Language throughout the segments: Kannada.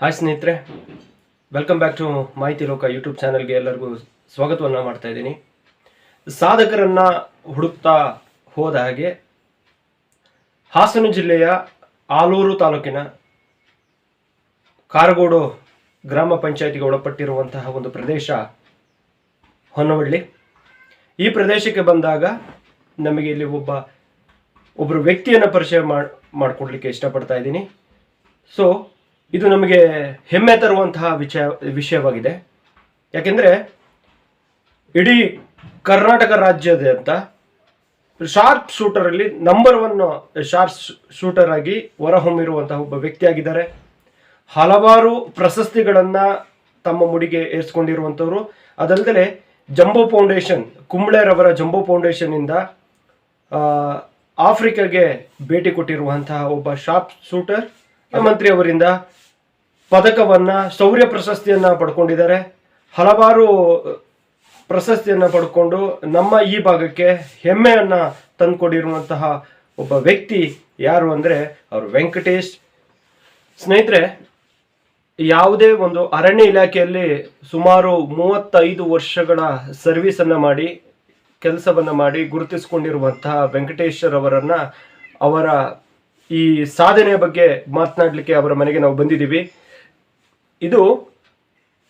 ಹಾಯ್ ಸ್ನೇಹಿತರೆ. ವೆಲ್ಕಮ್ ಬ್ಯಾಕ್ ಟು ಮಾಹಿತಿ ಲೋಕ ಯೂಟ್ಯೂಬ್ ಚಾನಲ್ಗೆ ಎಲ್ಲರಿಗೂ ಸ್ವಾಗತವನ್ನು ಮಾಡ್ತಾ ಇದ್ದೀನಿ. ಸಾಧಕರನ್ನ ಹುಡುಕ್ತಾ ಹೋದ ಹಾಗೆ ಹಾಸನ ಜಿಲ್ಲೆಯ ಆಲೂರು ತಾಲೂಕಿನ ಕಾರಗೋಡು ಗ್ರಾಮ ಪಂಚಾಯಿತಿಗೆ ಒಳಪಟ್ಟಿರುವಂತಹ ಒಂದು ಪ್ರದೇಶ ಹೊನ್ನವಳ್ಳಿ. ಈ ಪ್ರದೇಶಕ್ಕೆ ಬಂದಾಗ ನಮಗೆ ಇಲ್ಲಿ ಒಬ್ಬ ಒಬ್ಬರು ವ್ಯಕ್ತಿಯನ್ನು ಪರಿಚಯ ಮಾಡ್ ಮಾಡಿಕೊಡ್ಲಿಕ್ಕೆ ಇಷ್ಟಪಡ್ತಾ ಇದ್ದೀನಿ. ಸೊ ಇದು ನಮಗೆ ಹೆಮ್ಮೆ ತರುವಂತಹ ವಿಷಯ ವಿಷಯವಾಗಿದೆ. ಯಾಕೆಂದರೆ ಇಡೀ ಕರ್ನಾಟಕ ರಾಜ್ಯದಂತ ಶಾರ್ಪ್ ಶೂಟರಲ್ಲಿ ನಂಬರ್ ಒನ್ ಶಾರ್ಪ್ ಶೂಟರ್ ಆಗಿ ಹೊರಹೊಮ್ಮಿರುವಂತಹ ಒಬ್ಬ ವ್ಯಕ್ತಿಯಾಗಿದ್ದಾರೆ. ಹಲವಾರು ಪ್ರಶಸ್ತಿಗಳನ್ನು ತಮ್ಮ ಮುಡಿಗೆ ಏರಿಸ್ಕೊಂಡಿರುವಂಥವ್ರು. ಅದಲ್ಲದೆ ಜಂಬೋ ಫೌಂಡೇಶನ್, ಕುಂಬ್ಳೆರವರ ಜಂಬೋ ಫೌಂಡೇಶನ್ನಿಂದ ಆಫ್ರಿಕಾಗೆ ಭೇಟಿ ಕೊಟ್ಟಿರುವಂತಹ ಒಬ್ಬ ಶಾರ್ಪ್ ಶೂಟರ್ ಮುಖ್ಯಮಂತ್ರಿ ಅವರಿಂದ ಪದಕವನ್ನ, ಶೌರ್ಯ ಪ್ರಶಸ್ತಿಯನ್ನ ಪಡ್ಕೊಂಡಿದ್ದಾರೆ. ಹಲವಾರು ಪ್ರಶಸ್ತಿಯನ್ನ ಪಡ್ಕೊಂಡು ನಮ್ಮ ಈ ಭಾಗಕ್ಕೆ ಹೆಮ್ಮೆಯನ್ನ ತಂದುಕೊಂಡಿರುವಂತಹ ಒಬ್ಬ ವ್ಯಕ್ತಿ ಯಾರು ಅಂದ್ರೆ ಅವರು ವೆಂಕಟೇಶ್. ಸ್ನೇಹಿತರೆ, ಯಾವುದೇ ಒಂದು ಅರಣ್ಯ ಇಲಾಖೆಯಲ್ಲಿ ಸುಮಾರು ಮೂವತ್ತೈದು ವರ್ಷಗಳ ಸರ್ವಿಸ್ ಅನ್ನ ಮಾಡಿ, ಕೆಲಸವನ್ನ ಮಾಡಿ ಗುರುತಿಸಿಕೊಂಡಿರುವಂತಹ ವೆಂಕಟೇಶ್ವರ್ ಅವರನ್ನ ಅವರ ಈ ಸಾಧನೆಯ ಬಗ್ಗೆ ಮಾತನಾಡಲಿಕ್ಕೆ ಅವರ ಮನೆಗೆ ನಾವು ಬಂದಿದ್ದೀವಿ. ಇದು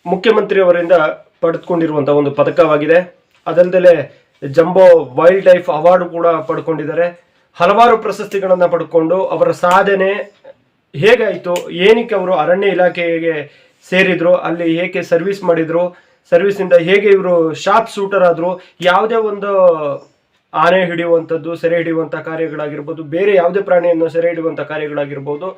ಮುಖ್ಯಮಂತ್ರಿ ಅವರಿಂದ ಪಡೆದುಕೊಂಡಿರುವಂತಹ ಒಂದು ಪದಕವಾಗಿದೆ. ಅದಲ್ಲದೆ ಜಂಬೋ ವೈಲ್ಡ್ ಲೈಫ್ ಅವಾರ್ಡ್ ಕೂಡ ಪಡ್ಕೊಂಡಿದ್ದಾರೆ. ಹಲವಾರು ಪ್ರಶಸ್ತಿಗಳನ್ನು ಪಡ್ಕೊಂಡು ಅವರ ಸಾಧನೆ ಹೇಗಾಯಿತು? ಏನಕ್ಕೆ ಅವರು ಅರಣ್ಯ ಇಲಾಖೆಗೆ ಸೇರಿದ್ರು? ಅಲ್ಲಿ ಏಕೆ ಸರ್ವಿಸ್ ಮಾಡಿದ್ರು? ಸರ್ವಿಸಿಂದ ಹೇಗೆ ಇವರು ಶಾರ್ಪ್ ಶೂಟರ್ ಆದ್ರು ಯಾವುದೇ ಒಂದು ಆನೆ ಹಿಡಿಯುವಂಥದ್ದು, ಸೆರೆ ಹಿಡಿಯುವಂಥ ಕಾರ್ಯಗಳಾಗಿರ್ಬೋದು, ಬೇರೆ ಯಾವುದೇ ಪ್ರಾಣಿಯನ್ನು ಸೆರೆ ಹಿಡಿಯುವಂಥ ಕಾರ್ಯಗಳಾಗಿರ್ಬೋದು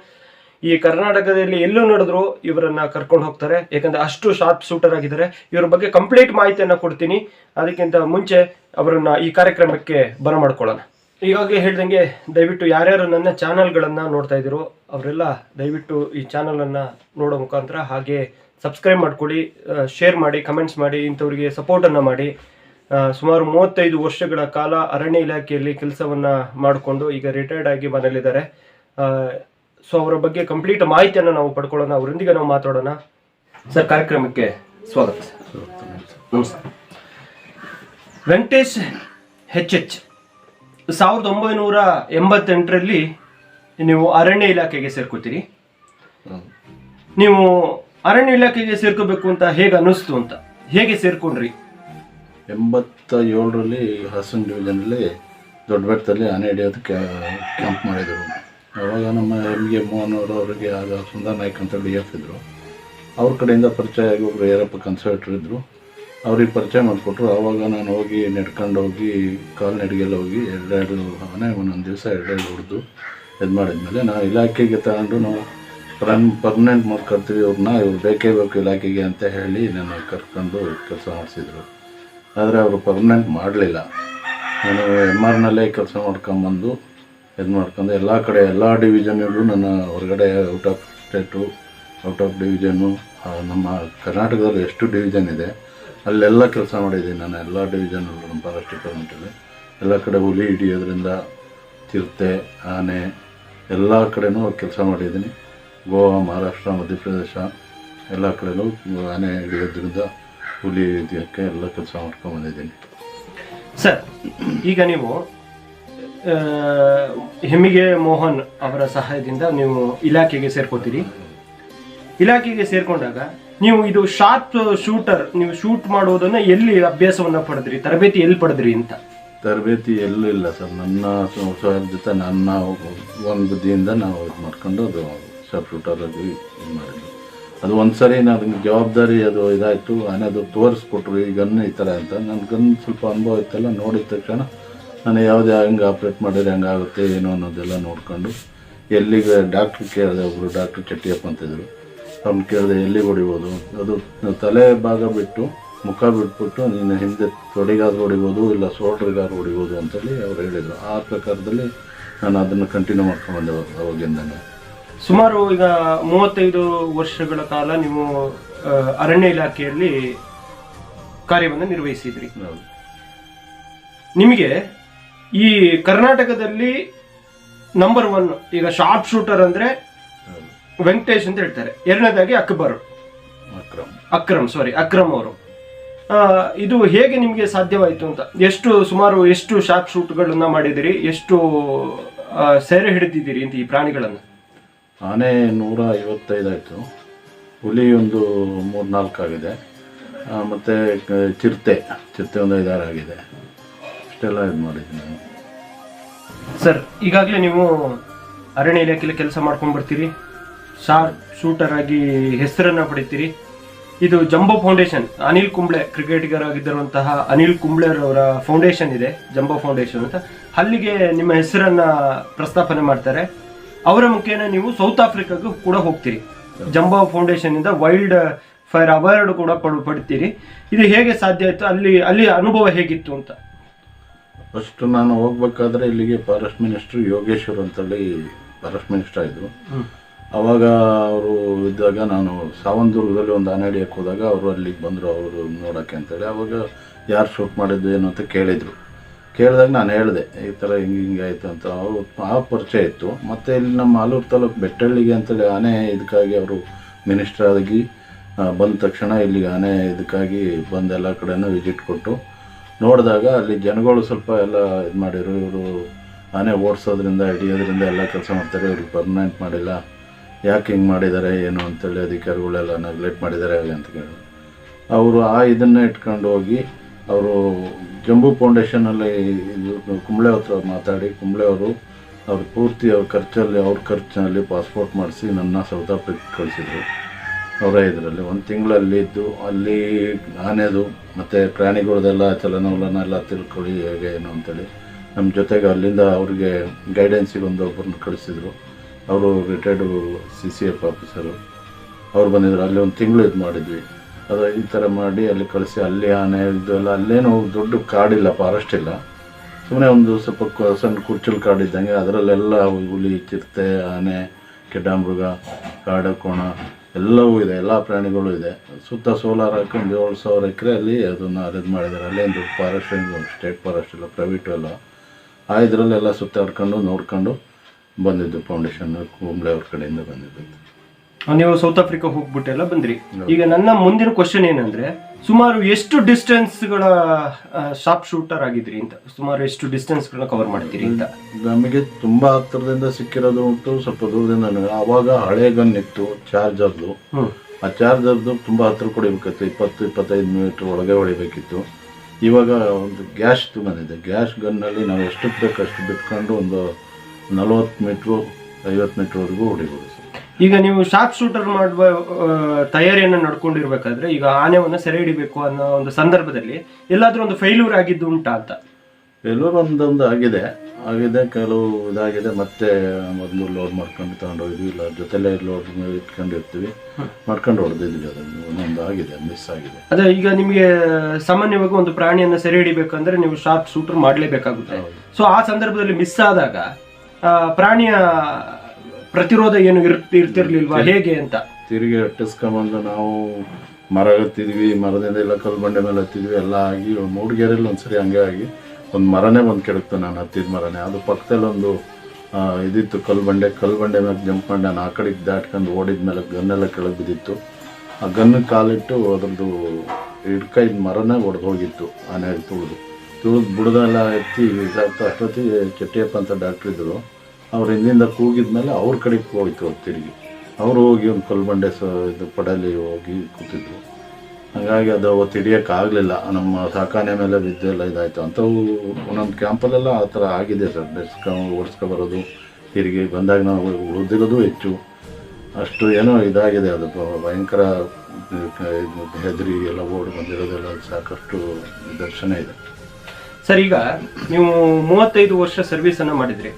ಈ ಕರ್ನಾಟಕದಲ್ಲಿ ಎಲ್ಲೂ ನಡೆದ್ರು ಇವರನ್ನ ಕರ್ಕೊಂಡು ಹೋಗ್ತಾರೆ. ಯಾಕಂದ್ರೆ ಅಷ್ಟು ಶಾರ್ಪ್ ಶೂಟರ್ ಆಗಿದ್ದಾರೆ. ಇವ್ರ ಬಗ್ಗೆ ಕಂಪ್ಲೀಟ್ ಮಾಹಿತಿಯನ್ನ ಕೊಡ್ತೀನಿ. ಅದಕ್ಕಿಂತ ಮುಂಚೆ ಅವರನ್ನ ಈ ಕಾರ್ಯಕ್ರಮಕ್ಕೆ ಬರಮಾಡ್ಕೊಳ್ಳೋಣ ಈಗಾಗಲೇ ಹೇಳ್ದಂಗೆ ದಯವಿಟ್ಟು ಯಾರ್ಯಾರು ನನ್ನ ಚಾನಲ್ಗಳನ್ನ ನೋಡ್ತಾ ಇದ್ದೀರೋ ಅವರೆಲ್ಲ ದಯವಿಟ್ಟು ಈ ಚಾನಲನ್ನು ನೋಡೋ ಮುಖಾಂತರ ಹಾಗೆ ಸಬ್ಸ್ಕ್ರೈಬ್ ಮಾಡ್ಕೊಳ್ಳಿ ಶೇರ್ ಮಾಡಿ ಕಮೆಂಟ್ಸ್ ಮಾಡಿ, ಇಂಥವ್ರಿಗೆ ಸಪೋರ್ಟನ್ನು ಮಾಡಿ. ಸುಮಾರು ಮೂವತ್ತೈದು ವರ್ಷಗಳ ಕಾಲ ಅರಣ್ಯ ಇಲಾಖೆಯಲ್ಲಿ ಕೆಲಸವನ್ನ ಮಾಡಿಕೊಂಡು ಈಗ ರಿಟೈರ್ಡ್ ಆಗಿ ಮನೇಲಿದ್ದಾರೆ ಸೊ ಅವರ ಬಗ್ಗೆ ಕಂಪ್ಲೀಟ್ ಮಾಹಿತಿಯನ್ನು ನಾವು ಪಡ್ಕೊಳ್ಳೋಣ. ಅವರೊಂದಿಗೆ ನಾವು ಮಾತಾಡೋಣ. ಸರ್ ಕಾರ್ಯಕ್ರಮಕ್ಕೆ ಸ್ವಾಗತ. ನಮಸ್ಕಾರ. ವೆಂಕಟೇಶ್ ಹೆಚ್ ಎಚ್ ಸಾವಿರದ ಒಂಬೈನೂರ ಎಂಬತ್ತೆಂಟರಲ್ಲಿ ನೀವು ಅರಣ್ಯ ಇಲಾಖೆಗೆ ಸೇರ್ಕೋತೀರಿ. ನೀವು ಅರಣ್ಯ ಇಲಾಖೆಗೆ ಸೇರ್ಕೋಬೇಕು ಅಂತ ಹೇಗೆ ಅನ್ನಿಸ್ತು ಅಂತ? ಹೇಗೆ ಸೇರ್ಕೊಂಡ್ರಿ? ಎಂಬತ್ತ ಏಳರಲ್ಲಿ ಹಾಸನ ಡಿವಿಜನಲ್ಲಿ ದೊಡ್ಡ ಬೆಟ್ಟದಲ್ಲಿ ಆನೆ ಕ್ಯಾಂಪ್ ಮಾಡಿದರು. ಆವಾಗ ನಮ್ಮ ಎಂ ಗೆ ಅವರು ಅವರಿಗೆ ಆಗ ಸುಂದರ್ ನಾಯ್ಕ್ ಅಂತ ಡಿ ಎಫ್ ಇದ್ದರು ಅವ್ರ ಕಡೆಯಿಂದ ಪರಿಚಯ ಆಗಿ ಒಬ್ಬರು ಏರಪ್ಪ ಕನ್ಸರ್ಟ್ರ್ ಇದ್ದರು ಅವ್ರಿಗೆ ಪರಿಚಯ ಮಾಡಿಕೊಟ್ರು. ಆವಾಗ ನಾನು ಹೋಗಿ ನಡ್ಕೊಂಡು ಹೋಗಿ ಕಾಲು ನಡಿಗೆಲ್ಲ ಹೋಗಿ ಎರಡೆರಡು ಮನೆ ಒಂದೊಂದು ದಿವಸ ಎರಡೆರಡು ಹೊಡೆದು ಇದು ಮಾಡಿದ್ಮೇಲೆ ನಾವು ಇಲಾಖೆಗೆ ತಗೊಂಡು ನಾವು ಪರ್ನ್ ಪರ್ಮನೆಂಟ್ ಮಾಡ್ಕೊಳ್ತೀವಿ ಇವ್ರನ್ನ ಇವ್ರು ಬೇಕೇ ಬೇಕು ಇಲಾಖೆಗೆ ಅಂತ ಹೇಳಿ ನಾನು ಕರ್ಕೊಂಡು ಕೆಲಸ ಮಾಡಿಸಿದ್ರು. ಆದರೆ ಅವರು ಪರ್ಮನೆಂಟ್ ಮಾಡಲಿಲ್ಲ. ನಾನು ಎಂ ಆರ್ನಲ್ಲೇ ಕೆಲಸ ಮಾಡ್ಕೊಂಬಂದು ಇದು ಮಾಡ್ಕೊಂಡು ಎಲ್ಲ ಕಡೆ, ಎಲ್ಲ ಡಿವಿಷನಲ್ಲೂ ನನ್ನ ಹೊರಗಡೆ out of state out of division ನಮ್ಮ ಕರ್ನಾಟಕದಲ್ಲಿ ಎಷ್ಟು ಡಿವಿಷನ್ ಇದೆ, ಅಲ್ಲೆಲ್ಲ ಕೆಲಸ ಮಾಡಿದ್ದೀನಿ ನಾನು, ಎಲ್ಲ ಡಿವಿಷನ್ಗಳು ನಮ್ಮ ಫಾರೆಸ್ಟ್ ಗೌರ್ಮೆಂಟಲ್ಲಿ ಎಲ್ಲ ಕಡೆ ಹುಲಿ ಹಿಡಿಯೋದ್ರಿಂದ ಚಿರತೆ ಆನೆ, ಎಲ್ಲ ಕಡೆನೂ ಕೆಲಸ ಮಾಡಿದ್ದೀನಿ. ಗೋವಾ, ಮಹಾರಾಷ್ಟ್ರ, ಮಧ್ಯಪ್ರದೇಶ, ಎಲ್ಲ ಕಡೆನೂ ಆನೆ ಹಿಡಿಯೋದ್ರಿಂದ ಹುಲಿ ಹಿಡಿಯೋಕ್ಕೆ ಎಲ್ಲ ಕೆಲಸ ಮಾಡ್ಕೊಂಡು ಬಂದಿದ್ದೀನಿ. ಸರ್, ಈಗ ನೀವು ಹೆಮ್ಮಿಗೆ ಮೋಹನ್ ಅವರ ಸಹಾಯದಿಂದ ನೀವು ಇಲಾಖೆಗೆ ಸೇರ್ಕೋತೀರಿ. ಇಲಾಖೆಗೆ ಸೇರ್ಕೊಂಡಾಗ ನೀವು ಇದು ಶಾರ್ಪ್ ಶೂಟರ್ ನೀವು ಶೂಟ್ ಮಾಡೋದನ್ನ ಎಲ್ಲಿ ಅಭ್ಯಾಸವನ್ನ ಪಡೆದ್ರಿ? ತರಬೇತಿ ಎಲ್ಲಿ ಪಡೆದ್ರಿ ಅಂತ? ತರಬೇತಿ ಎಲ್ಲೂ ಇಲ್ಲ ಸರ್. ನನ್ನ ಜೊತೆ ನನ್ನ ಒಂದು ಬುದ್ಧಿಯಿಂದ ನಾವು ಇದು ಮಾಡ್ಕೊಂಡು ಅದು ಶಾರ್ಪ್ ಶೂಟರ್ ಇದು ಮಾಡಿದ್ವಿ ಅದು ಒಂದ್ಸರಿ ನನಗೆ ಜವಾಬ್ದಾರಿ ಅದು ಇದಾಯಿತು. ಅನ್ನೋದು ತೋರಿಸ್ಕೊಟ್ರು. ಈ ಗನ್ ಈ ಥರ ಅಂತ. ನನ್ನ ಗನ್ ಸ್ವಲ್ಪ ಅನುಭವ ಇತ್ತಲ್ಲ, ನೋಡಿದ ತಕ್ಷಣ ನಾನು ಯಾವುದೇ ಹೆಂಗೆ ಆಪ್ರೇಟ್ ಮಾಡಿದ್ರೆ ಹೆಂಗಾಗುತ್ತೆ ಏನು ಅನ್ನೋದೆಲ್ಲ ನೋಡಿಕೊಂಡು ಎಲ್ಲಿಗೆ ಡಾಕ್ಟ್ರ್ ಕೇಳಿದೆ ಒಬ್ಬರು ಡಾಕ್ಟ್ರ್ ಚಟ್ಟಿಯಪ್ಪ ಅಂತಿದ್ರು. ಅವ್ನು ಕೇಳಿದೆ ಎಲ್ಲಿ ಹೊಡಿಬೋದು? ಅದು ತಲೆ ಭಾಗ ಬಿಟ್ಟು ಮುಖ ಬಿಟ್ಬಿಟ್ಟು ನೀನು ಹಿಂದೆ ತೊಡೆಗಾದ್ರು ಹೊಡಿಬೋದು ಇಲ್ಲ ಶೋಲ್ಡ್ರಿಗಾದ್ರು ಹೊಡಿಬೋದು ಅಂತೇಳಿ ಅವ್ರು ಹೇಳಿದರು. ಆ ಪ್ರಕಾರದಲ್ಲಿ ನಾನು ಅದನ್ನು ಕಂಟಿನ್ಯೂ ಮಾಡ್ಕೊಂಡ್ಬಂದೆ ಅವಾಗಿಂದ ಸುಮಾರು ಈಗ ಮೂವತ್ತೈದು ವರ್ಷಗಳ ಕಾಲ ನೀವು ಅರಣ್ಯ ಇಲಾಖೆಯಲ್ಲಿ ಕಾರ್ಯವನ್ನು ನಿರ್ವಹಿಸಿದ್ರಿ. ನಿಮಗೆ ಈ ಕರ್ನಾಟಕದಲ್ಲಿ ನಂಬರ್ ಒನ್ ಈಗ ಶಾರ್ಪ್ ಶೂಟರ್ ಅಂದ್ರೆ ವೆಂಕಟೇಶ್ ಅಂತ ಹೇಳ್ತಾರೆ. ಎರಡನೇದಾಗಿ ಅಕ್ಬರ್. ಅಕ್ರಮ್. ಅಕ್ರಮ್ ಸಾರಿ ಅಕ್ರಮ್ ಅವರು. ಇದು ಹೇಗೆ ನಿಮಗೆ ಸಾಧ್ಯವಾಯಿತು ಅಂತ? ಎಷ್ಟು ಸುಮಾರು ಎಷ್ಟು ಶಾರ್ಪ್ ಶೂಟ್ಗಳನ್ನ ಮಾಡಿದಿರಿ? ಎಷ್ಟು ಸೆರೆ ಹಿಡಿದಿದ್ದೀರಿ ಅಂತ ಈ ಪ್ರಾಣಿಗಳನ್ನು? ಆನೆ ನೂರ ಐವತ್ತೈದಾಯಿತು ಹುಲಿ ಒಂದು ಮೂರು ನಾಲ್ಕು ಆಗಿದೆ ಮತ್ತೆ ಚಿರತೆ ಚಿರತೆ ಒಂದು ಐದಾರು ಆಗಿದೆ. ಇಷ್ಟೆಲ್ಲ ಇದು ಮಾಡಿದ್ದೀನಿ ನಾನು. ಸರ್, ಈಗಾಗಲೇ ನೀವು ಅರಣ್ಯ ಇಲಾಖೆಯಲ್ಲಿ ಕೆಲಸ ಮಾಡ್ಕೊಂಡು ಬರ್ತೀರಿ. ಶಾರ್ಪ್ ಶೂಟರ್ ಆಗಿ ಹೆಸರನ್ನ ಪಡಿತೀರಿ. ಇದು ಜಂಬೋ ಫೌಂಡೇಶನ್, ಅನಿಲ್ ಕುಂಬ್ಳೆ ಕ್ರಿಕೆಟಿಗರ್ ಆಗಿದ್ದಿರುವಂತಹ ಅನಿಲ್ ಕುಂಬ್ಳೆರವರ ಫೌಂಡೇಶನ್ ಇದೆ, ಜಂಬೋ ಫೌಂಡೇಶನ್ ಅಂತ. ಅಲ್ಲಿಗೆ ನಿಮ್ಮ ಹೆಸರನ್ನ ಪ್ರಸ್ತಾಪನೆ ಮಾಡ್ತಾರೆ. ಅವರ ಮುಖೇನ ನೀವು ಸೌತ್ ಆಫ್ರಿಕಾಗೂ ಕೂಡ ಹೋಗ್ತೀರಿ. ಜಂಬೋ ಫೌಂಡೇಶನ್ ಇಂದ ವೈಲ್ಡ್ ಫೈರ್ ಅವಾರ್ಡ್ ಕೂಡ ಪಡ್, ಪಡ್ತೀರಿ. ಇದು ಹೇಗೆ ಸಾಧ್ಯ ಆಯ್ತು, ಅಲ್ಲಿ ಅಲ್ಲಿ ಅನುಭವ ಹೇಗಿತ್ತು ಅಂತ. ಫಸ್ಟ್ ನಾನು ಹೋಗ್ಬೇಕಾದ್ರೆ ಇಲ್ಲಿಗೆ ಫಾರೆಸ್ಟ್ ಮಿನಿಸ್ಟ್ರು ಯೋಗೇಶ್ವರ್ ಅಂತೇಳಿ ಫಾರೆಸ್ಟ್ ಮಿನಿಸ್ಟರ್ ಇದ್ದರು ಅವಾಗ ಅವರು ಇದ್ದಾಗ ನಾನು ಸಾವಂತದುರ್ಗದಲ್ಲಿ ಒಂದು ಆನೆ ಹಿಡಿಯಕ್ಕೆ ಹೋದಾಗ ಅವರು ಅಲ್ಲಿಗೆ ಬಂದರು ಅವರು ನೋಡೋಕ್ಕೆ ಅಂತೇಳಿ. ಅವಾಗ ಯಾರು ಶೂಟ್ ಮಾಡಿದ್ದು ಏನು ಅಂತ ಕೇಳಿದರು. ಕೇಳಿದಾಗ ನಾನು ಹೇಳಿದೆ ಈ ಥರ ಹಿಂಗೆ ಹಿಂಗೆ ಆಯಿತು ಅಂತ. ಅವರು ಆ ಪರಿಚಯ ಇತ್ತು. ಮತ್ತು ಇಲ್ಲಿ ನಮ್ಮ ಆಲೂರು ತಾಲೂಕು ಬೆಟ್ಟಳ್ಳಿಗೆ ಅಂತೇಳಿ ಆನೆ ಇದಕ್ಕಾಗಿ ಅವರು ಮಿನಿಸ್ಟರ್ ಆಗಿ ಬಂದ ತಕ್ಷಣ ಇಲ್ಲಿಗೆ ಆನೆ ಇದಕ್ಕಾಗಿ ಬಂದು ಎಲ್ಲ ಕಡೆನೂ ವಿಸಿಟ್ ಕೊಟ್ಟು ನೋಡಿದಾಗ ಅಲ್ಲಿ ಜನಗಳು ಸ್ವಲ್ಪ ಎಲ್ಲ ಇದು ಮಾಡಿದ್ರು. ಇವರು ಆನೆ ಓಡಿಸೋದ್ರಿಂದ, ಹಿಡಿಯೋದ್ರಿಂದ ಎಲ್ಲ ಕೆಲಸ ಮಾಡ್ತಾರೆ. ಇವ್ರಿಗೆ ಪರ್ಮನೆಂಟ್ ಮಾಡಿಲ್ಲ. ಯಾಕೆ ಹಿಂಗೆ ಮಾಡಿದ್ದಾರೆ ಏನು ಅಂತೇಳಿ ಅಧಿಕಾರಿಗಳೆಲ್ಲ ನೆಗ್ಲೆಕ್ಟ್ ಮಾಡಿದ್ದಾರೆ ಅಂತ ಕೇಳಿ ಅವರು ಆ ಇದನ್ನೇ ಇಟ್ಕೊಂಡು ಹೋಗಿ, ಅವರು ಜಂಬೂ ಫೌಂಡೇಶನಲ್ಲಿ ಇದು ಕುಂಬಳೆ ಹತ್ರ ಮಾತಾಡಿ, ಕುಂಬಳೆ ಅವರು, ಅವ್ರು ಪೂರ್ತಿ ಅವ್ರ ಖರ್ಚಲ್ಲಿ, ಅವ್ರ ಖರ್ಚಿನಲ್ಲಿ ಪಾಸ್ಪೋರ್ಟ್ ಮಾಡಿಸಿ ನನ್ನ ಸೌತ್ ಕಳಿಸಿದರು ಕಳಿಸಿದ್ರು. ಅವರೇ ಇದರಲ್ಲಿ ಒಂದು ತಿಂಗಳಲ್ಲಿ ಇದ್ದು ಅಲ್ಲಿ ಆನೆದು ಮತ್ತು ಪ್ರಾಣಿಗಳದೆಲ್ಲ ಚಲನವಲನ ಎಲ್ಲ ತಿಳ್ಕೊಳ್ಳಿ ಹೇಗೆ ಏನು ಅಂತೇಳಿ. ನಮ್ಮ ಜೊತೆಗೆ ಅಲ್ಲಿಂದ ಅವ್ರಿಗೆ ಗೈಡೆನ್ಸಿಗೆ ಒಂದು ಒಬ್ಬರನ್ನ ಕಳಿಸಿದ್ರು. ಅವರು retired C C F officer ಅವ್ರು ಬಂದಿದ್ರು, ಅಲ್ಲಿ ಒಂದು ತಿಂಗಳು ಇದು ಮಾಡಿದ್ವಿ. ಅದು ಈ ಥರ ಮಾಡಿ ಅಲ್ಲಿ ಕಳಿಸಿ, ಅಲ್ಲಿ ಆನೆ ಇದೆಲ್ಲ, ಅಲ್ಲೇನು ದೊಡ್ಡ ಕಾಡಿಲ್ಲ ಫಾರೆಸ್ಟ್ ಇಲ್ಲ. ಸುಮ್ಮನೆ ಒಂದು ಸ್ವಲ್ಪ ಸಣ್ಣ ಕುರ್ಚಲ್ ಕಾಡಿದ್ದಂಗೆ, ಅದರಲ್ಲೆಲ್ಲ ಹುಲಿ ಚಿರತೆ ಆನೆ, ಕೆಡ್ಡಾಮೃಗ, ಕಾಡು, ಕೋಣ ಎಲ್ಲವೂ ಇದೆ, ಎಲ್ಲ ಪ್ರಾಣಿಗಳು ಇದೆ. ಸುತ್ತ ಸೋಲಾರ್ ಹಾಕೊಂಡು ಏಳು ಸಾವಿರ ಎಕರೆ ಅಲ್ಲಿ ಅದನ್ನು ಅರೆದು ಮಾಡಿದ್ದಾರೆ. ಅಲ್ಲೇನು ಒಂದು ಫಾರೆಸ್ಟ್ ಸ್ಟೇಟ್ ಫಾರೆಸ್ಟ್ ಇಲ್ಲ ಪ್ರೈವೇಟು ಎಲ್ಲ. ಆ ಇದರಲ್ಲೆಲ್ಲ ಸುತ್ತಾಡ್ಕೊಂಡು, ನೋಡ್ಕೊಂಡು ಬಂದಿದ್ದು ಫೌಂಡೇಶನ್ ಕುಂಬ್ಳೆ ಅವ್ರ ಕಡೆಯಿಂದ ಬಂದಿದ್ದು. ನೀವು ಸೌತ್ ಆಫ್ರಿಕಾ ಹೋಗ್ಬಿಟ್ಟೆಲ್ಲ ಬಂದ್ರಿ. ಈಗ ನನ್ನ ಮುಂದಿನ ಕ್ವಶನ್ ಏನಂದ್ರೆ ಸುಮಾರು ಎಷ್ಟು ಡಿಸ್ಟೆನ್ಸ್ಗಳ ಶಾಪ್ ಶೂಟರ್ ಆಗಿದ್ರಿ ಅಂತ? ಸುಮಾರು ಎಷ್ಟು ಡಿಸ್ಟೆನ್ಸ್ಗಳನ್ನ ಕವರ್ ಮಾಡ್ತೀರಿ ಅಂತ? ನಮಗೆ ತುಂಬ ಹತ್ತಿರದಿಂದ ಸಿಕ್ಕಿರೋದು ಉಂಟು ಸ್ವಲ್ಪ ದೂರದಿಂದ ನನಗೆ ಆವಾಗ ಹಳೆ ಗನ್ ಇತ್ತು ಚಾರ್ಜರ್ದು. ಆ ಚಾರ್ಜರ್ದು ತುಂಬ ಹತ್ತಿರ ಕೊಡಬೇಕಿತ್ತು ಇಪ್ಪತ್ತು ಇಪ್ಪತ್ತೈದು ಮೀಟ್ರ್ ಒಳಗೆ ಹೊಡಿಬೇಕಿತ್ತು. ಇವಾಗ ಒಂದು ಗ್ಯಾಸ್ ಬಂದಿದೆ ಗ್ಯಾಸ್ ಗನ್ನಲ್ಲಿ ನಾವು ಎಷ್ಟು ಬೇಕಷ್ಟು ಅಷ್ಟು ಬಿಟ್ಕೊಂಡು ಒಂದು ನಲವತ್ತು ಮೀಟ್ರು ಐವತ್ತು ಮೀಟ್ರ್ವರೆಗೂ ಹೊಡಿಬೋದು. ಈಗ ನೀವು ಶಾರ್ಪ್ ಶೂಟರ್ ಮಾಡುವ ತಯಾರಿಯನ್ನು ನಡ್ಕೊಂಡಿರ್ಬೇಕಾದ್ರೆ ಈಗ ಆನೆವನ್ನು ಸೆರೆ ಹಿಡಿಬೇಕು ಅನ್ನೋ ಒಂದು ಸಂದರ್ಭದಲ್ಲಿ ಎಲ್ಲಾದ್ರೂ ಒಂದು ಫೇಲ್ಯೂರ್ ಆಗಿದ್ದು ಉಂಟಾ ಅಂತ? ಎಲ್ಲರೂ ಒಂದೊಂದು ಆಗಿದೆ. ಆಗಿದೆ ಕೆಲವು ಇದಾಗಿದೆ. ಮತ್ತೆ ಮೊದಲು ಲೋಡ್ ಮಾಡ್ಕೊಂಡು ತಗೊಂಡೋಗಿದ್ವಿ. ಇಲ್ಲ ಜೊತೆಲೇ ಲೋಡ್ ಇಟ್ಕೊಂಡಿರ್ತೀವಿ. ಮಾಡ್ಕೊಂಡು ಹೊಡೆದಿದ್ವಿ ಅದನ್ನು. ಒಂದೊಂದು ಆಗಿದೆ ಮಿಸ್ ಆಗಿದೆ. ಅದೇ ಈಗ ನಿಮಗೆ ಸಾಮಾನ್ಯವಾಗಿ ಒಂದು ಪ್ರಾಣಿಯನ್ನ ಸೆರೆ ಹಿಡಿಬೇಕಂದ್ರೆ ನೀವು ಶಾರ್ಪ್ ಶೂಟರ್ ಮಾಡಲೇಬೇಕಾಗುತ್ತೆ. ಸೊ ಆ ಸಂದರ್ಭದಲ್ಲಿ ಮಿಸ್ ಆದಾಗ ಪ್ರಾಣಿಯ ಪ್ರತಿರೋಧ ಏನು ಇರ್- ಇರ್ತಿರ್ಲಿಲ್ವಾ? ಹೇಗೆ ಅಂತ? ತಿರುಗಿ ಅಟ್ಟಿಸ್ಕೊಂಬಂದು ನಾವು ಮರ ಹತ್ತಿದ್ವಿ ಮರದಿಂದ ಎಲ್ಲ ಕಲ್ಲು ಬಂಡೆ ಮೇಲೆ ಹತ್ತಿದ್ವಿ ಎಲ್ಲ ಆಗಿ ಮೂಡಿಗೆರೆಯಲ್ಲಿ ಒಂದ್ಸರಿ ಹಂಗೆ ಆಗಿ ಒಂದು ಮರನೇ ಒಂದು ಕೆಡಕ್ತು ನಾನು ಹತ್ತಿದ ಮರನೇ. ಅದು ಪಕ್ಕದಲ್ಲಿ ಒಂದು ಇದಿತ್ತು ಕಲ್ಲು ಬಂಡೆ ಕಲ್ಲು ಬಂಡೆ ಮೇಲೆ ಜಂಪ್ ಮಾಡಿ ನಾನು ಆ ಕಡೆಗೆ ದಾಟ್ಕೊಂಡು ಓಡಿದ ಮೇಲೆ ಗನ್ನೆಲ್ಲ ಕೆಳಗೆ ಬಿದ್ದಿತ್ತು. ಆ ಗನ್ನ ಕಾಲಿಟ್ಟು ಅದರದ್ದು ಹಿಡ್ಕೈದು ಮರನೇ ಒಡೆದು ಹೋಗಿತ್ತು ಆನೆ ತುಳಿದು. ತುಳಿದು ಬುಡದೆಲ್ಲ ಎತ್ತಿ ಇದಾಗ್ತಾ ಅಷ್ಟೊತ್ತಿಗೆ ಕೆಟ್ಟಿಯಪ್ಪ ಅಂತ ಡಾಕ್ಟ್ರ್ ಇದ್ದರು ಇಲ್ಲಿಂದ ಕೂಗಿದ ಕೂಗಿದ್ಮೇಲೆ ಅವ್ರ ಕಡೆಗೆ ಹೋಯ್ತು ಅವ್ರು ತಿರುಗಿ. ಅವರು ಹೋಗಿ ಒಂದು ಕಲ್ಬಂಡೆ ಸ ಇದು ಪಡಲಿ ಹೋಗಿ ಕೂತಿದ್ರು. ಹಾಗಾಗಿ ಅದು ಅವತ್ತು ಹಿಡಿಯೋಕ್ಕಾಗಲಿಲ್ಲ ನಮ್ಮ ಸಾಕಾನೆ ಮೇಲೆ ಬಿದ್ದೆಲ್ಲ ಇದಾಯಿತು. ಅಂಥವು ಒಂದೊಂದು ಕ್ಯಾಂಪಲ್ಲೆಲ್ಲ ಆ ಥರ ಆಗಿದೆ ಸರ್. ಬೆಸ್ಕ, ಓಡಿಸ್ಕೊ ಬರೋದು, ತಿರುಗಿ ಬಂದಾಗ ನಾವು ಉಳಿದಿರೋದು ಹೆಚ್ಚು. ಅಷ್ಟು ಏನೋ ಇದಾಗಿದೆ. ಅದು ಭಯಂಕರ ಹೆದರಿ ಎಲ್ಲ ಓಡಿ ಬಂದಿರೋದೆಲ್ಲ ಸಾಕಷ್ಟು ದರ್ಶನ ಇದೆ. ಸರ್, ಈಗ ನೀವು ಮೂವತ್ತೈದು ವರ್ಷ ಸರ್ವಿಸನ್ನು ಮಾಡಿದ್ರಿ.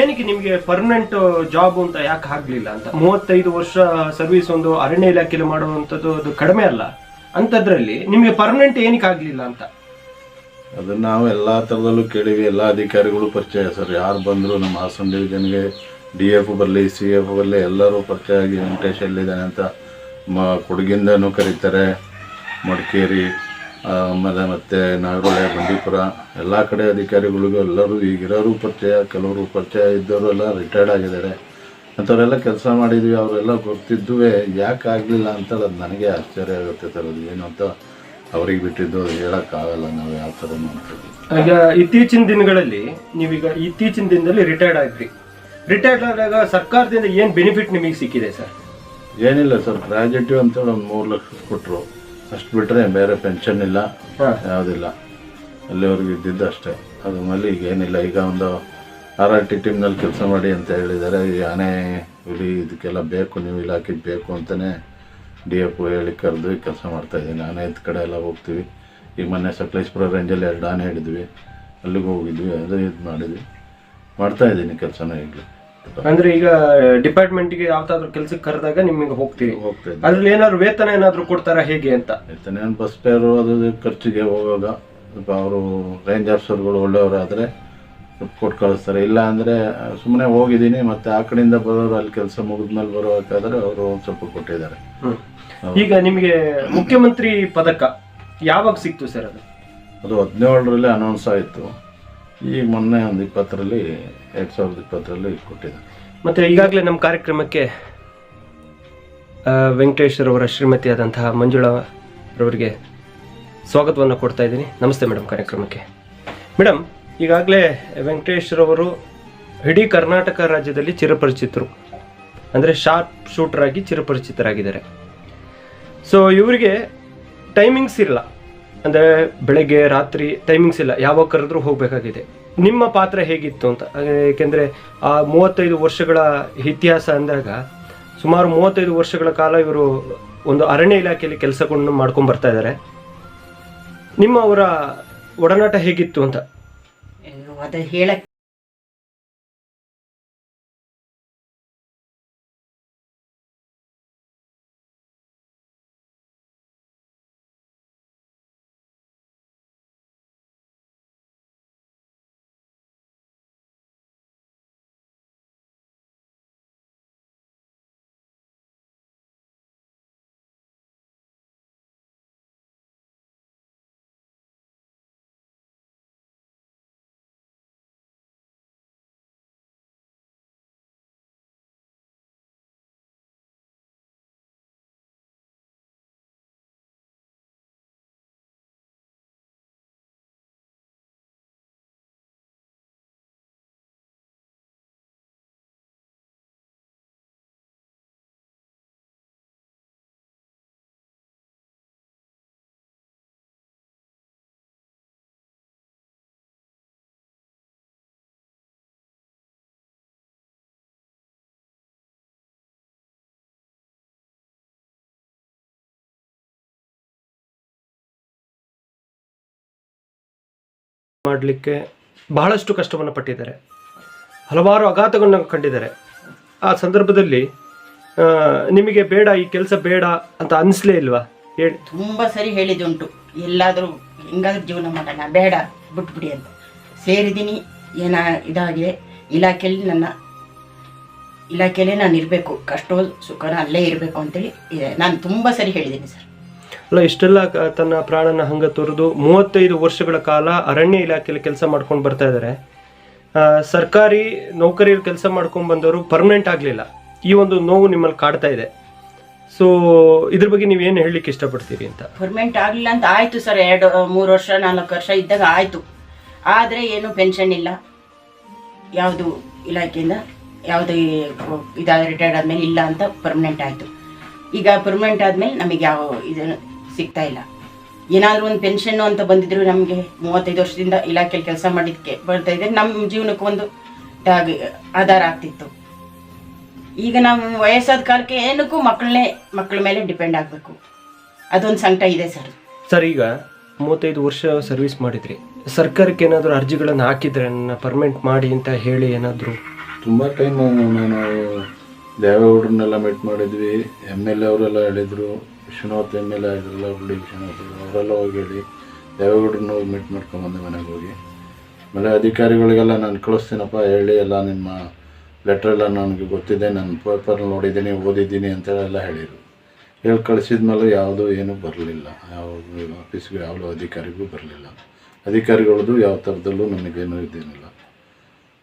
ಏನಕ್ಕೆ ನಿಮಗೆ ಪರ್ಮನೆಂಟ್ ಜಾಬ್ ಅಂತ ಯಾಕೆ ಆಗ್ಲಿಲ್ಲ ಅಂತ? ಮೂವತ್ತೈದು ವರ್ಷ ಸರ್ವಿಸ್ ಒಂದು ಅರಣ್ಯ ಇಲಾಖೆಯಲ್ಲಿ ಮಾಡುವಂಥದ್ದು ಅದು ಕಡಿಮೆ ಅಲ್ಲ. ಅಂಥದ್ರಲ್ಲಿ ನಿಮಗೆ ಪರ್ಮನೆಂಟ್ ಏನಕ್ಕೆ ಆಗಲಿಲ್ಲ ಅಂತ? ಅದನ್ನ ನಾವು ಎಲ್ಲ ಥರದಲ್ಲೂ ಕೇಳಿವಿ, ಎಲ್ಲ ಅಧಿಕಾರಿಗಳು ಪರಿಚಯ. ಸರ್, ಯಾರು ಬಂದರು ನಮ್ಮ ಹಾಸನ ಡಿವಿಷನ್ಗೆ ಡಿ ಎಫ್ ಬರಲಿ ಸಿ ಎಫ್ ಬರಲಿ, ಎಲ್ಲರೂ ಪರಿಚಯ ಆಗಿ ವೆಂಕಟೇಶ್ ಎಲ್ಲಿದ್ದಾನೆ ಅಂತ ಮ ಕೊಡಗಿಂದನೂ ಕರೀತಾರೆ, ಮಡಿಕೇರಿ. ಆಮೇಲೆ ಮತ್ತೆ ನಾಗರಹೊಳೆ ಬಂಡೀಪುರ ಎಲ್ಲ ಕಡೆ ಅಧಿಕಾರಿಗಳಿಗೂ ಎಲ್ಲರೂ ಈಗಿರೋರು ಪರಿಚಯ ಕೆಲವರು ಪರಿಚಯ ಇದ್ದವರು ಎಲ್ಲ ರಿಟೈರ್ಡ್ ಆಗಿದ್ದಾರೆ. ಅಂಥವರೆಲ್ಲ ಕೆಲಸ ಮಾಡಿದ್ವಿ ಅವರೆಲ್ಲ ಗೊತ್ತಿದ್ದುವೆ ಯಾಕೆ ಆಗಲಿಲ್ಲ ಅಂತ ಅದು ನನಗೆ ಆಶ್ಚರ್ಯ ಆಗುತ್ತೆ ಸರ್ ಅದು ಏನು ಅಂತ ಅವ್ರಿಗೆ ಬಿಟ್ಟಿದ್ದು ಹೇಳೋಕ್ಕಾಗಲ್ಲ ನಾವು ಯಾವ ಥರ ಈಗ ಇತ್ತೀಚಿನ ದಿನಗಳಲ್ಲಿ ನೀವೀಗ ಇತ್ತೀಚಿನ ದಿನದಲ್ಲಿ ರಿಟೈರ್ಡ್ ಆಗಿದ್ರಿ. ರಿಟೈರ್ಡ್ ಆದಾಗ ಸರ್ಕಾರದಿಂದ ಏನು ಬೆನಿಫಿಟ್ ನಿಮಗೆ ಸಿಕ್ಕಿದೆ ಸರ್? ಏನಿಲ್ಲ ಸರ್ ಪ್ರಾಜೆಕ್ಟಿವ್ ಅಂತೇಳಿ ಒಂದು ಮೂರು ಲಕ್ಷ ಕೊಟ್ಟರು ಅಷ್ಟು ಬಿಟ್ಟರೆ ಬೇರೆ ಪೆನ್ಷನ್ ಇಲ್ಲ ಯಾವುದಿಲ್ಲ. ಅಲ್ಲಿವರೆಗೂ ಇದ್ದಿದ್ದು ಅಷ್ಟೇ. ಅದ್ರ ಮೇಲೆ ಈಗ ಏನಿಲ್ಲ. ಈಗ ಒಂದು ಆರ್ ಆರ್ ಟಿ ಟೀಮ್ನಲ್ಲಿ ಕೆಲಸ ಮಾಡಿ ಅಂತ ಹೇಳಿದ್ದಾರೆ. ಈ ಆನೆ ಹುಲಿ ಇದಕ್ಕೆಲ್ಲ ಬೇಕು ನೀವು ಇಲಾಖೆಗೆ ಬೇಕು ಅಂತಲೇ ಡಿ ಎಫ್ ಹೇಳಿ ಕರೆದು ಕೆಲಸ ಮಾಡ್ತಾಯಿದ್ದೀನಿ ಆನೆ ಇದ್ದ ಕಡೆ ಎಲ್ಲ ಹೋಗ್ತೀವಿ. ಈಗ ಮೊನ್ನೆ ಸಕಲೇಶ್ಪುರ ರೇಂಜಲ್ಲಿ ಎರಡು ಆನೆ ಹಿಡಿದ್ವಿ. ಅಲ್ಲಿಗೆ ಹೋಗಿದ್ವಿ. ಅದು ಇದು ಮಾಡಿದ್ವಿ. ಮಾಡ್ತಾಯಿದ್ದೀನಿ ಕೆಲಸನ ಈಗಲೂ. ಅಂದ್ರೆ ಈಗ ಡಿಪಾರ್ಟ್ಮೆಂಟ್ಗೆ ಯಾವ್ದಾದ್ರು ಕೆಲ್ಸಕ್ಕೆ ಕರೆದಾಗ ನಿಮಗೆ ಹೋಗ್ತೀವಿ ಹೋಗ್ತಾ ಅದ್ರಲ್ಲಿ ಏನಾದ್ರು ವೇತನ ಏನಾದ್ರು ಕೊಡ್ತಾರಾ ಹೇಗೆ ಅಂತ? ಹೇಳ್ತಾನೆ ಏನು ಬಸ್ ಫೇರು ಅದು ಇದು ಖರ್ಚಿಗೆ ಹೋಗುವಾಗ ಸ್ವಲ್ಪ ಅವರು ರೇಂಜ್ ಆಫೀಸರ್ಗಳು ಒಳ್ಳೆಯವರಾದರೆ ಕೊಟ್ಟು ಕಳಿಸ್ತಾರೆ. ಇಲ್ಲ ಅಂದರೆ ಸುಮ್ಮನೆ ಹೋಗಿದ್ದೀನಿ ಮತ್ತೆ ಆ ಕಡೆಯಿಂದ ಬರೋರು ಅಲ್ಲಿ ಕೆಲಸ ಮುಗಿದ್ಮೇಲೆ ಬರೋಬೇಕಾದ್ರೆ ಅವರು ಒಂದು ಸ್ವಲ್ಪ ಕೊಟ್ಟಿದ್ದಾರೆ. ಹ್ಮ್. ಈಗ ನಿಮಗೆ ಮುಖ್ಯಮಂತ್ರಿ ಪದಕ ಯಾವಾಗ ಸಿಕ್ತು ಸರ್ ಅದು? ಅದು ಹದಿನೇಳರಲ್ಲಿ ಅನೌನ್ಸ್ ಆಯಿತು. ಈಗ ಮೊನ್ನೆ ಒಂದು ಇಪ್ಪತ್ತರಲ್ಲಿ, ಎರಡು ಸಾವಿರದ ಇಪ್ಪತ್ತರಲ್ಲಿ ಕೊಟ್ಟಿದ್ದಾರೆ ಮತ್ತೆ ಈಗಾಗಲೇ ನಮ್ಮ ಕಾರ್ಯಕ್ರಮಕ್ಕೆ ವೆಂಕಟೇಶ್ವರ್ ವೆಂಕಟೇಶ್ ಅವರ ಶ್ರೀಮತಿಯಾದಂತಹ ಮಂಜುಳಾ ರವರಿಗೆ ಸ್ವಾಗತವನ್ನು ಕೊಡ್ತಾ ಇದ್ದೀನಿ. ನಮಸ್ತೆ ಮೇಡಮ್ ಕಾರ್ಯಕ್ರಮಕ್ಕೆ. ಮೇಡಮ್ ಈಗಾಗಲೇ ವೆಂಕಟೇಶ್ ರವರು ಇಡೀ ಕರ್ನಾಟಕ ರಾಜ್ಯದಲ್ಲಿ ಚಿರಪರಿಚಿತರು. ಅಂದರೆ ಶಾರ್ಪ್ ಶೂಟರ್ ಆಗಿ ಚಿರಪರಿಚಿತರಾಗಿದ್ದಾರೆ. ಸೊ ಇವರಿಗೆ ಟೈಮಿಂಗ್ಸ್ ಇಲ್ಲ ಅಂದರೆ ಬೆಳಗ್ಗೆ, ರಾತ್ರಿ ಟೈಮಿಂಗ್ಸ್ ಇಲ್ಲ. ಯಾವಾಗ ಕರೆದ್ರೂ ಹೋಗಬೇಕಾಗಿದೆ. ನಿಮ್ಮ ಪಾತ್ರ ಹೇಗಿತ್ತು ಅಂತ? ಏಕೆಂದರೆ ಆ ಮೂವತ್ತೈದು ವರ್ಷಗಳ ಇತಿಹಾಸ ಅಂದಾಗ ಸುಮಾರು ಮೂವತ್ತೈದು ವರ್ಷಗಳ ಕಾಲ ಇವರು ಒಂದು ಅರಣ್ಯ ಇಲಾಖೆಯಲ್ಲಿ ಕೆಲಸಗಳನ್ನು ಮಾಡ್ಕೊಂಡು ಬರ್ತಾ ಇದ್ದಾರೆ ನಿಮ್ಮ ಅವರ ಒಡನಾಟ ಹೇಗಿತ್ತು ಅಂತ? ಅದು ಹೇಳಕ್ ಮಾಡಲಿಕ್ಕೆ ಬಹಳಷ್ಟು ಕಷ್ಟವನ್ನು ಪಟ್ಟಿದ್ದಾರೆ. ಹಲವಾರು ಆಘಾತಗಳನ್ನು ಕಂಡಿದ್ದಾರೆ. ಆ ಸಂದರ್ಭದಲ್ಲಿ ನಿಮಗೆ ಬೇಡ, ಈ ಕೆಲಸ ಬೇಡ ಅಂತ ಅನಿಸ್ಲೇ ಇಲ್ವಾ? ಹೇಳಿ. ತುಂಬಾ ಸರಿ ಹೇಳಿದುಂಟು ಎಲ್ಲಾದರೂ ಹೆಂಗಾದ್ರೂ ಜೀವನ ಮಾಡೋಣ, ಬೇಡ, ಬಿಟ್ಬಿಡಿ ಅಂತ. ಸೇರಿದ್ದೀನಿ, ಏನ ಇದಾಗಿದೆ ಇಲಾಖೆಯಲ್ಲಿ ನನ್ನ, ಇಲಾಖೆಯಲ್ಲೇ ನಾನು ಇರಬೇಕು ಕಷ್ಟೋ, ಸುಖನ ಅಲ್ಲೇ ಇರಬೇಕು ಅಂತೇಳಿ ಇದೆ ನಾನು ತುಂಬ ಸರಿ ಹೇಳಿದ್ದೀನಿ ಸರ್. ಅಲ್ಲ, ಇಷ್ಟೆಲ್ಲ ತನ್ನ ಪ್ರಾಣನ ಹಂಗ ತೊರೆದು ಮೂವತ್ತೈದು ವರ್ಷಗಳ ಕಾಲ ಅರಣ್ಯ ಇಲಾಖೆಯಲ್ಲಿ ಕೆಲಸ ಮಾಡ್ಕೊಂಡು ಬರ್ತಾ ಇದ್ದಾರೆ ಸರ್ಕಾರಿ ನೌಕರಿಯಲ್ಲಿ ಕೆಲಸ ಮಾಡ್ಕೊಂಡು ಬಂದವರು ಪರ್ಮನೆಂಟ್ ಆಗಲಿಲ್ಲ. ಈ ಒಂದು ನೋವು ನಿಮ್ಮಲ್ಲಿ ಕಾಡ್ತಾ ಇದೆ. ಸೊ ಇದ್ರ ಬಗ್ಗೆ ನೀವು ಏನು ಹೇಳಲಿಕ್ಕೆ ಇಷ್ಟಪಡ್ತೀರಿ ಅಂತ? ಪರ್ಮನೆಂಟ್ ಆಗಲಿಲ್ಲ ಅಂತ ಆಯಿತು ಸರ್, ಎರಡು, ಮೂರು ವರ್ಷ, ನಾಲ್ಕು ವರ್ಷ ಇದ್ದಾಗ ಆಯಿತು. ಆದರೆ ಏನು ಪೆನ್ಷನ್ ಇಲ್ಲ. ಯಾವುದು ಇಲಾಖೆಯಿಂದ ಯಾವುದು ಇದಾದ ರಿಟೈರ್ಡ್ ಆದಮೇಲೆ ಇಲ್ಲ ಅಂತ ಪರ್ಮನೆಂಟ್ ಆಯಿತು. ಈಗ ಪರ್ಮನೆಂಟ್ ಆದಮೇಲೆ ನಮಗೆ ಯಾವ ಇದು ಸಿಗ್ತಾ ಇಲ್ಲ. ಏನಾದರೂ ಒಂದು ಪೆನ್ಷನ್ನು ಅಂತ ಬಂದಿದ್ರು ನಮಗೆ ಮೂವತ್ತೈದು ವರ್ಷದಿಂದ ಇಲಾಖೆಯಲ್ಲಿ ಕೆಲಸ ಮಾಡಿದ್ದಕ್ಕೆ ಬರ್ತಾ ಇದೆ. ನಮ್ಮ ಜೀವನಕ್ಕೆ ಒಂದು ಆಧಾರ ಆಗ್ತಿತ್ತು. ಈಗ ನಾವು ವಯಸ್ಸಾದ ಕಾಲಕ್ಕೆ ಏನಕ್ಕೂ ಮಕ್ಕಳನ್ನೇ ಮಕ್ಕಳ ಮೇಲೆ ಡಿಪೆಂಡ್ ಆಗಬೇಕು. ಅದೊಂದು ಸಂಕಟ ಇದೆ ಸರ್. ಸರ್ ಈಗ ಮೂವತ್ತೈದು ವರ್ಷ ಸರ್ವಿಸ್ ಮಾಡಿದ್ರಿ. ಸರ್ಕಾರಕ್ಕೆ ಏನಾದರೂ ಅರ್ಜಿಗಳನ್ನು ಹಾಕಿದ್ರೆ ನನ್ನ ಪರ್ಮನೆಂಟ್ ಮಾಡಿ ಅಂತ ಹೇಳಿ ಏನಾದರೂ? ತುಂಬ ಟೈಮ್ ನಾನು ದೇವೇಗೌಡರನ್ನೆಲ್ಲ ಮೀಟ್ ಮಾಡಿದ್ವಿ. ಎಂ ಎಲ್ ಎ ಅವರೆಲ್ಲ ಹೇಳಿದರು. ವಿಶ್ವನಾಥ್ ಎಂ ಎಲ್ ಎ ಆಗಿರಲ್ಲ ವಿಶ್ವನಾಥ್ ಅವರೆಲ್ಲ ಹೋಗಿ ಹೇಳಿ ದೇವೇಗೌಡ್ರನ್ನ ಹೋಗಿ ಮೀಟ್ ಮಾಡ್ಕೊಂಬಂದೆ ಮನೆಗೆ ಹೋಗಿ. ಆಮೇಲೆ ಅಧಿಕಾರಿಗಳಿಗೆಲ್ಲ ನಾನು ಕಳಿಸ್ತೀನಪ್ಪ, ಹೇಳಿ ಎಲ್ಲ ನಿಮ್ಮ ಲೆಟ್ರೆಲ್ಲ ನನಗೆ ಗೊತ್ತಿದೆ ನಾನು ಪೇಪರ್ ನೋಡಿದ್ದೀನಿ, ಓದಿದ್ದೀನಿ ಅಂತೇಳಿ ಎಲ್ಲ ಹೇಳಿದರು. ಹೇಳಿ ಕಳಿಸಿದ ಮೇಲೆ ಯಾವುದೂ ಏನೂ ಬರಲಿಲ್ಲ. ಯಾವ ಆಫೀಸ್ಗೂ ಯಾವ ಅಧಿಕಾರಿಗೂ ಬರಲಿಲ್ಲ. ಅಧಿಕಾರಿಗಳದ್ದು ಯಾವ ಥರದಲ್ಲೂ ನನಗೇನು ಇದೇನಿಲ್ಲ.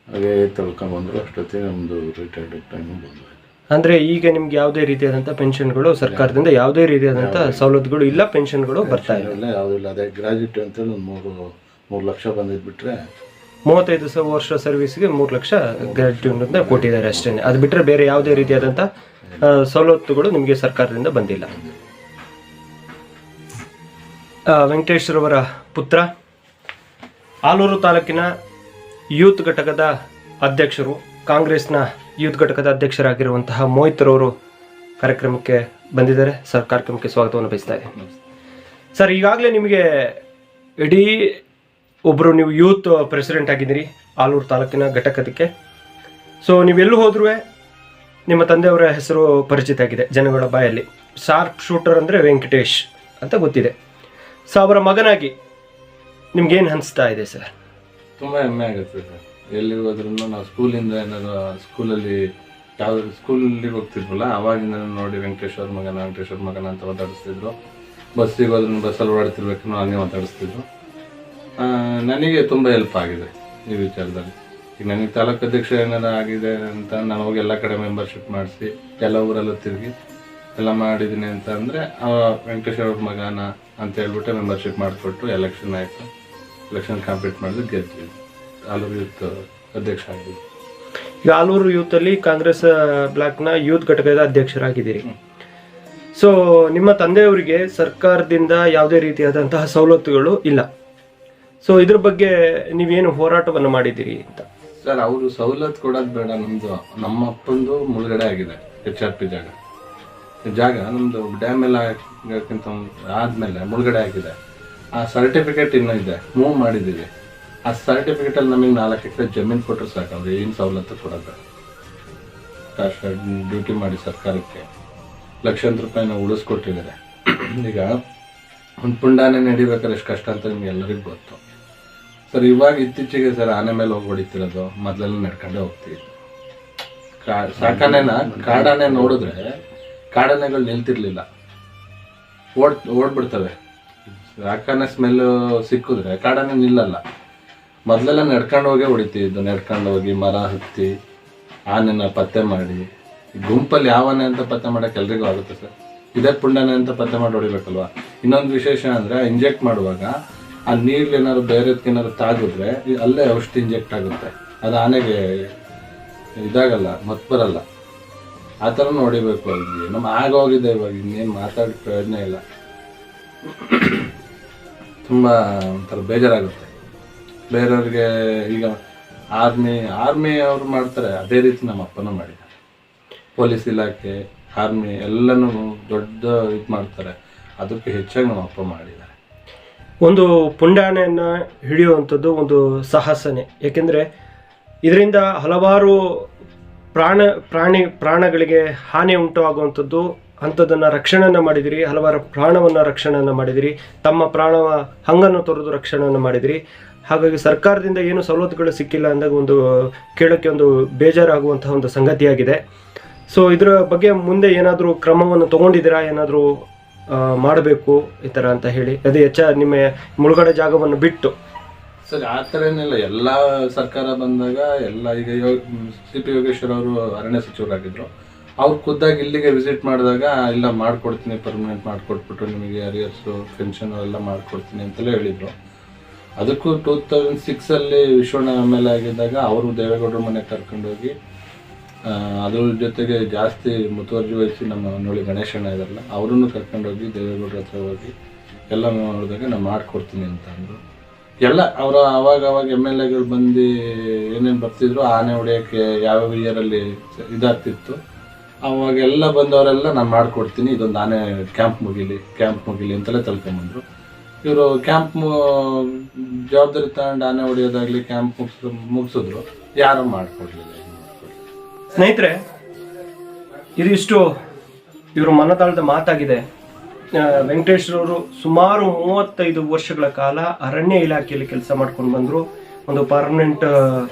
ಹಾಗೆ ತಿಳ್ಕೊಂಬಂದರು ಅಷ್ಟೊತ್ತಿಗೆ ನಮ್ಮದು ರಿಟೈರ್ಡ್ ಟೈಮು ಬಂದು ಅಂದ್ರೆ ಈಗ ನಿಮ್ಗೆ ಯಾವುದೇ ರೀತಿಯಾದಂತ ಪೆನ್ಷನ್ಗಳು ಸರ್ಕಾರದಿಂದ ಯಾವುದೇ ರೀತಿಯಾದಂತ ಸವಲತ್ತುಗಳು ಇಲ್ಲ ಪೆನ್ಷನ್ಗಳು ಬರ್ತಾ ಇಲ್ಲ. ಯಾವುದೂ ಇಲ್ಲ. ಅದೇ ಗ್ರಾಜ್ಯುಟಿ ಅಂತೇಳಿ ಒಂದು ಮೂರು ಮೂರು ಲಕ್ಷ ಬಂದಿದ್ದು ಬಿಟ್ಟರೆ ಮೂವತ್ತೈದು ಸ ವರ್ಷ ಸರ್ವಿಸ್ಗೆ ಮೂರು ಲಕ್ಷ ಗ್ರ್ಯಾಟ್ಯೂನ್ ಅಂತ ಕೊಟ್ಟಿದ್ದಾರೆ ಅಷ್ಟೇ ಅದು ಬಿಟ್ಟರೆ ಬೇರೆ ಯಾವುದೇ ರೀತಿಯಾದಂತ ಆ, ಸವಲತ್ತುಗಳು ನಿಮಗೆ ಸರ್ಕಾರದಿಂದ ಬಂದಿಲ್ಲ. ಆ, ವೆಂಕಟೇಶ್ವರವರ ಪುತ್ರ ಆಲೂರು ತಾಲೂಕಿನ ಯೂತ್ ಘಟಕದ ಅಧ್ಯಕ್ಷರು ಕಾಂಗ್ರೆಸ್ನ ಯೂತ್ ಘಟಕದ ಅಧ್ಯಕ್ಷರಾಗಿರುವಂತಹ ಮೋಹಿತ್ರವರು ಕಾರ್ಯಕ್ರಮಕ್ಕೆ ಬಂದಿದ್ದಾರೆ. ಸರ್, ಕಾರ್ಯಕ್ರಮಕ್ಕೆ ಸ್ವಾಗತವನ್ನು ಬಯಸ್ತಾ ಇದೆ ಸರ್, ಈಗಾಗಲೇ ನಿಮಗೆ ಇಡೀ ಒಬ್ಬರು ನೀವು ಯೂತ್ ಪ್ರೆಸಿಡೆಂಟ್ ಆಗಿದ್ದೀರಿ, ಆಲೂರು ತಾಲೂಕಿನ ಘಟಕದಕ್ಕೆ. ಸೊ ನೀವೆಲ್ಲೂ ಹೋದ್ರೂ ನಿಮ್ಮ ತಂದೆಯವರ ಹೆಸರು ಪರಿಚಿತ ಆಗಿದೆ, ಜನಗಳ ಬಾಯಲ್ಲಿ. ಶಾರ್ಪ್ ಶೂಟರ್ ಅಂದರೆ ವೆಂಕಟೇಶ್ ಅಂತ ಗೊತ್ತಿದೆ. ಸೊ ಅವರ ಮಗನಾಗಿ ನಿಮ್ಗೇನು ಅನಿಸ್ತಾ ಇದೆ, ಸರ್? ತುಂಬ ಹೆಮ್ಮೆ ಆಗುತ್ತೆ ಸರ್. ಎಲ್ಲಿ ಹೋದ್ರೂ ನಾವು ಸ್ಕೂಲಿಂದ ಏನಾದ್ರು ಸ್ಕೂಲಲ್ಲಿ ಯಾವ್ದು ಸ್ಕೂಲಲ್ಲಿ ಹೋಗ್ತಿದ್ವಲ್ಲ, ಅವಾಗಿಂದ ನೋಡಿ ವೆಂಕಟೇಶ್ವರ ಮಗನ ವೆಂಕಟೇಶ್ವರ ಮಗನ ಅಂತ ಮಾತಾಡಿಸ್ತಿದ್ರು. ಬಸ್ಸಿಗೆ ಹೋದ್ರೂ ಬಸ್ಸಲ್ಲಿ ಓಡಾಡ್ತಿರ್ಬೇಕು ಹಂಗೆ ಮಾತಾಡಿಸ್ತಿದ್ರು. ನನಗೆ ತುಂಬ ಹೆಲ್ಪ್ ಆಗಿದೆ ಈ ವಿಚಾರದಲ್ಲಿ. ಈಗ ನನಗೆ ತಾಲೂಕು ಅಧ್ಯಕ್ಷ ಏನಾರ ಆಗಿದೆ ಅಂತ ನಾನು ಹೋಗಿ ಎಲ್ಲ ಕಡೆ ಮೆಂಬರ್ಶಿಪ್ ಮಾಡಿಸಿ, ಎಲ್ಲ ಊರಲ್ಲೂ ತಿರುಗಿ ಎಲ್ಲ ಮಾಡಿದ್ದೀನಿ ಅಂತ ಅಂದರೆ ವೆಂಕಟೇಶ್ವರ ಮಗನ ಅಂತ ಹೇಳ್ಬಿಟ್ಟು ಮೆಂಬರ್ಶಿಪ್ ಮಾಡಿಕೊಟ್ಟು ಎಲೆಕ್ಷನ್ ಆಯಿತು. ಎಲೆಕ್ಷನ್ ಕಂಪ್ಲೀಟ್ ಮಾಡಿದ್ರು ಗೆದ್ವಿ. ಆಲೂರು ಯೂತ್ ಅಧ್ಯಕ್ಷ ಆಗಿದ್ವಿ ಈಗ ಆಲೂರು ಅಲ್ಲಿ ಕಾಂಗ್ರೆಸ್ ಬ್ಲಾಕ್ನ ಯೂತ್ ಘಟಕದ ಅಧ್ಯಕ್ಷರಾಗಿದ್ದೀರಿ. ಸೊ ನಿಮ್ಮ ತಂದೆಯವರಿಗೆ ಸರ್ಕಾರದಿಂದ ಯಾವುದೇ ರೀತಿಯಾದಂತಹ ಸವಲತ್ತುಗಳು ಇಲ್ಲ. ಸೊ ಇದ್ರ ಬಗ್ಗೆ ನೀವೇನು ಹೋರಾಟವನ್ನು ಮಾಡಿದ್ದೀರಿ ಅಂತ? ಸರ್ ಅವರು ಸವಲತ್ತು ಕೊಡೋದು ಬೇಡ ನಮ್ದು ನಮ್ಮ ಅಪ್ಪಂದು ಮುಳುಗಡೆ ಆಗಿದೆ ಎಚ್ ಆರ್ ಪಿ ಜಾಗ. ಜಾಗ ನಮ್ದು ಡ್ಯಾಮ್ ಎಲ್ಲ ಆದ್ಮೇಲೆ ಮುಳುಗಡೆ ಆಗಿದೆ. ಆ ಸರ್ಟಿಫಿಕೇಟ್ ಇನ್ನೂ ಇದೆ ಮೂವ್ ಮಾಡಿದ್ದೀವಿ. ಆ ಸರ್ಟಿಫಿಕೇಟ್ ಅಲ್ಲಿ ನಮಗೆ ನಾಲ್ಕು ಎಕರೆ ಜಮೀನು ಕೊಟ್ಟರೆ ಸಾಕು. ಅವ್ರು ಏನು ಸವಲತ್ತು ಕೊಡೋದು? ಡ್ಯೂಟಿ ಮಾಡಿ ಸರ್ಕಾರಕ್ಕೆ ಲಕ್ಷಾಂತರ ರೂಪಾಯಿನ ಉಳಿಸ್ಕೊಟ್ಟಿದ್ದಾರೆ ಈಗ ಒಂದು ಪುಂಡಾನೆ ನಡಿಬೇಕಾದ್ರೆ ಎಷ್ಟು ಕಷ್ಟ ಅಂತ ನಿಮ್ಗೆ ಎಲ್ಲರಿಗೂ ಗೊತ್ತು. ಸರ್, ಇವಾಗ ಇತ್ತೀಚೆಗೆ ಸರ್ ಆನೆ ಮೇಲೆ ಹೋಗಿ ಹೊಡಿತಿರೋದು, ಮೊದಲೆಲ್ಲ ನಡ್ಕೊಂಡೇ ಹೋಗ್ತೀವಿ ಕಾ ಸಾಕಾನೆನ ಕಾಡಾನೆ ನೋಡಿದ್ರೆ ಕಾಡಾನೆಗಳು ನಿಲ್ತಿರ್ಲಿಲ್ಲ. ಓಡ್, ಓಡ್ಬಿಡ್ತವೆ. ಸಾಕಾನೆ ಸ್ಮೆಲ್ ಸಿಕ್ಕಿದ್ರೆ ಕಾಡಾನೆ ನಿಲ್ಲಲ್ಲ. ಮೊದಲೆಲ್ಲ ನಡ್ಕೊಂಡು ಹೋಗೇ ಹೊಡಿತಿದ್ದು ನಡ್ಕೊಂಡು ಹೋಗಿ ಮರ ಹತ್ತಿ, ಆನೆನ ಪತ್ತೆ ಮಾಡಿ. ಗುಂಪಲ್ಲಿ ಯಾವ ಆನೆ ಅಂತ ಪತ್ತೆ ಮಾಡಕ್ಕೆ ಎಲ್ರಿಗೂ ಆಗುತ್ತೆ ಸರ್. ಇದೇ ಪುಂಡಾನೆ ಅಂತ ಪತ್ತೆ ಮಾಡಿ ಹೊಡಿಬೇಕಲ್ವಾ? ಇನ್ನೊಂದು ವಿಶೇಷ ಅಂದ್ರೆ ಇಂಜೆಕ್ಟ್ ಮಾಡುವಾಗ ಆ ನೀರ್ಲಿ ಏನಾದ್ರು ಬೇರೆದಕ್ಕೆ ಏನಾದ್ರು ತಾಗಿದ್ರೆ ಅಲ್ಲೇ ಔಷಧಿ ಇಂಜೆಕ್ಟ್ ಆಗುತ್ತೆ. ಅದು ಆನೆಗೆ ಇದಾಗಲ್ಲ, ಮತ್ ಬರಲ್ಲ. ಆ ಥರ ನೋಡಿಬೇಕು ಅಲ್ಲಿ. ನಮ್ಮ ಆಗೋಗಿದೆ ಇವಾಗ, ಇನ್ನೇನು ಮಾತಾಡೋ ಪ್ರಯೋಜನ ಇಲ್ಲ. ತುಂಬ ಒಂಥರ ಬೇಜಾರಾಗುತ್ತೆ. ಬೇರೆಯವ್ರಿಗೆ ಈಗ ಆರ್ಮಿ ಆರ್ಮಿ ಅವ್ರು ಮಾಡ್ತಾರೆ, ಅದೇ ರೀತಿ ನಮ್ಮ ಅಪ್ಪನೂ ಮಾಡಿದ್ದಾರೆ. ಪೊಲೀಸ್ ಇಲಾಖೆ ಆರ್ಮಿ ಎಲ್ಲನೂ ದೊಡ್ಡ ಇದು ಮಾಡ್ತಾರೆ. ಅದಕ್ಕೆ ಹೆಚ್ಚಾಗಿ ನಮ್ಮ ಅಪ್ಪ ಮಾಡಿದ್ದಾರೆ. ಒಂದು ಪುಂಡಾನೆಯನ್ನು ಹಿಡಿಯುವಂಥದ್ದು ಒಂದು ಸಾಹಸನೆ. ಏಕೆಂದರೆ ಇದರಿಂದ ಹಲವಾರು ಪ್ರಾಣ, ಪ್ರಾಣಿ, ಪ್ರಾಣಗಳಿಗೆ ಹಾನಿ ಉಂಟಾಗುವಂಥದ್ದು ಅಂಥದ್ದನ್ನು ರಕ್ಷಣೆಯನ್ನು ಮಾಡಿದಿರಿ, ಹಲವಾರು ಪ್ರಾಣವನ್ನು ರಕ್ಷಣೆಯನ್ನು ಮಾಡಿದಿರಿ, ತಮ್ಮ ಪ್ರಾಣವ ಹಂಗನ್ನು ತೊರೆದು ರಕ್ಷಣೆಯನ್ನು ಮಾಡಿದಿರಿ. ಹಾಗಾಗಿ ಸರ್ಕಾರದಿಂದ ಏನು ಸವಲತ್ತುಗಳು ಸಿಕ್ಕಿಲ್ಲ ಅಂದಾಗ ಒಂದು, ಕೇಳೋಕ್ಕೆ ಒಂದು ಬೇಜಾರಾಗುವಂತಹ ಒಂದು ಸಂಗತಿಯಾಗಿದೆ. ಸೊ ಇದರ ಬಗ್ಗೆ ಮುಂದೆ ಏನಾದರೂ ಕ್ರಮವನ್ನು ತಗೊಂಡಿದ್ದೀರಾ? ಏನಾದರೂ ಮಾಡಬೇಕು ಈ ಥರ ಅಂತ ಹೇಳಿ. ಅದು ಹೆಚ್ಚ ನಿಮ್ಮ ಮುಳುಗಡೆ ಜಾಗವನ್ನು ಬಿಟ್ಟು. ಸರಿ, ಆ ಥರ ಏನಿಲ್ಲ. ಎಲ್ಲ ಸರ್ಕಾರ ಬಂದಾಗ ಎಲ್ಲ ಈಗ ಸಿ ಪಿ ಯೋಗೇಶ್ವರ ಅವರು ಅರಣ್ಯ ಸಚಿವರಾಗಿದ್ದರು ಅವ್ರು ಖುದ್ದಾಗಿ ಇಲ್ಲಿಗೆ ವಿಸಿಟ್ ಮಾಡಿದಾಗ ಇಲ್ಲ, ಮಾಡಿಕೊಡ್ತೀನಿ ಪರ್ಮನೆಂಟ್ ಮಾಡಿಕೊಟ್ಬಿಟ್ಟು ನಿಮಗೆ ಅರಿಯರ್ಸು ಪೆನ್ಷನ್ ಎಲ್ಲ ಮಾಡಿಕೊಡ್ತೀನಿ ಅಂತೆಲ್ಲ ಹೇಳಿದ್ರು. ಅದಕ್ಕೂ ಟೂ ತೌಸಂಡ್ ಸಿಕ್ಸಲ್ಲಿ ವಿಶ್ವಣ್ಣ ಎಂ ಎಲ್ ಎ ಆಗಿದ್ದಾಗ ಅವರು ದೇವೇಗೌಡರ ಮನೆ ಕರ್ಕೊಂಡೋಗಿ ಅದ್ರ ಜೊತೆಗೆ ಜಾಸ್ತಿ ಮುತುವರ್ಜಿ ವಹಿಸಿ ನಮ್ಮ ನೋಡಿ ಗಣೇಶಣ್ಣ ಇದಾರಲ್ಲ ಅವರನ್ನು ಕರ್ಕೊಂಡೋಗಿ ದೇವೇಗೌಡರ ಹತ್ರ ಹೋಗಿ ಎಲ್ಲ ನೋಡಿದಾಗ ನಾನು ಮಾಡ್ಕೊಡ್ತೀನಿ ಅಂತ ಅಂದರು. ಎಲ್ಲ ಅವರ ಅವಾಗ ಅವಾಗ ಎಂ ಎಲ್ ಎಗಳು ಬಂದು ಏನೇನು ಬರ್ತಿದ್ರು, ಆನೆ ಹೊಡೆಯೋಕ್ಕೆ ಯಾವ್ಯಾವ ಇಯರಲ್ಲಿ ಇದಾಗ್ತಿತ್ತು ಅವಾಗೆಲ್ಲ ಬಂದವರೆಲ್ಲ ನಾನು ಮಾಡಿಕೊಡ್ತೀನಿ, ಇದೊಂದು ಆನೆ ಕ್ಯಾಂಪ್ ಮುಗಿಲಿ ಕ್ಯಾಂಪ್ ಮುಗಿಲಿ ಅಂತೆಲ್ಲ ತಿಳ್ಕೊಂಬಂದ್ರು ಇವರು ಕ್ಯಾಂಪ್ ಜವಾಬ್ದಾರಿ ತಗೊಂಡು ಆನೆ ಹೊಡೆಯೋದಾಗ್ಲಿ ಕ್ಯಾಂಪ್ ಮುಗಿಸ್, ಮುಗಿಸಿದ್ರು. ಯಾರು ಮಾಡ್ಕೊಡ್ಲಿಲ್ಲ ಸ್ನೇಹಿತರೆ, ಇದಿಷ್ಟು ಇವರು ಮನದಾಳದ ಮಾತಾಗಿದೆ. ವೆಂಕಟೇಶ್ ವೆಂಕಟೇಶ್ವರವರು ಸುಮಾರು ಮೂವತ್ತೈದು ವರ್ಷಗಳ ಕಾಲ ಅರಣ್ಯ ಇಲಾಖೆಯಲ್ಲಿ ಕೆಲಸ ಮಾಡ್ಕೊಂಡು ಬಂದರು. ಒಂದು ಪರ್ಮನೆಂಟ್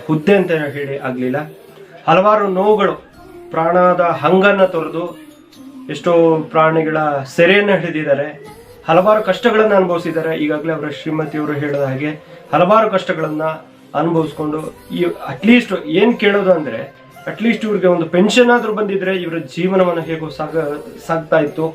ಹುದ್ದೆ ಅಂತ ಹೇಳಿ ಆಗಲಿಲ್ಲ. ಹಲವಾರು ನೋವುಗಳು, ಪ್ರಾಣದ ಹಂಗನ್ನು ತೊರೆದು ಎಷ್ಟೋ ಪ್ರಾಣಿಗಳ ಸೆರೆಯನ್ನು ಹಿಡಿದಿದ್ದಾರೆ. ಹಲವಾರು ಕಷ್ಟಗಳನ್ನು ಅನುಭವಿಸಿದ್ದಾರೆ. ಈಗಾಗಲೇ ಅವರ ಶ್ರೀಮತಿಯವರು ಹೇಳಿದ ಹಾಗೆ ಹಲವಾರು ಕಷ್ಟಗಳನ್ನು ಅನುಭವಿಸ್ಕೊಂಡು ಈ ಅಟ್ಲೀಸ್ಟ್ ಏನು ಕೇಳೋದು ಅಂದರೆ ಅಟ್ಲೀಸ್ಟ್ ಇವ್ರಿಗೆ ಒಂದು ಪೆನ್ಷನ್ ಆದರೂ ಬಂದಿದ್ರೆ ಇವರ ಜೀವನವನ್ನು ಹೇಗೋ ಸಾಗ, ಸಾಗ್ತಾ ಇತ್ತು.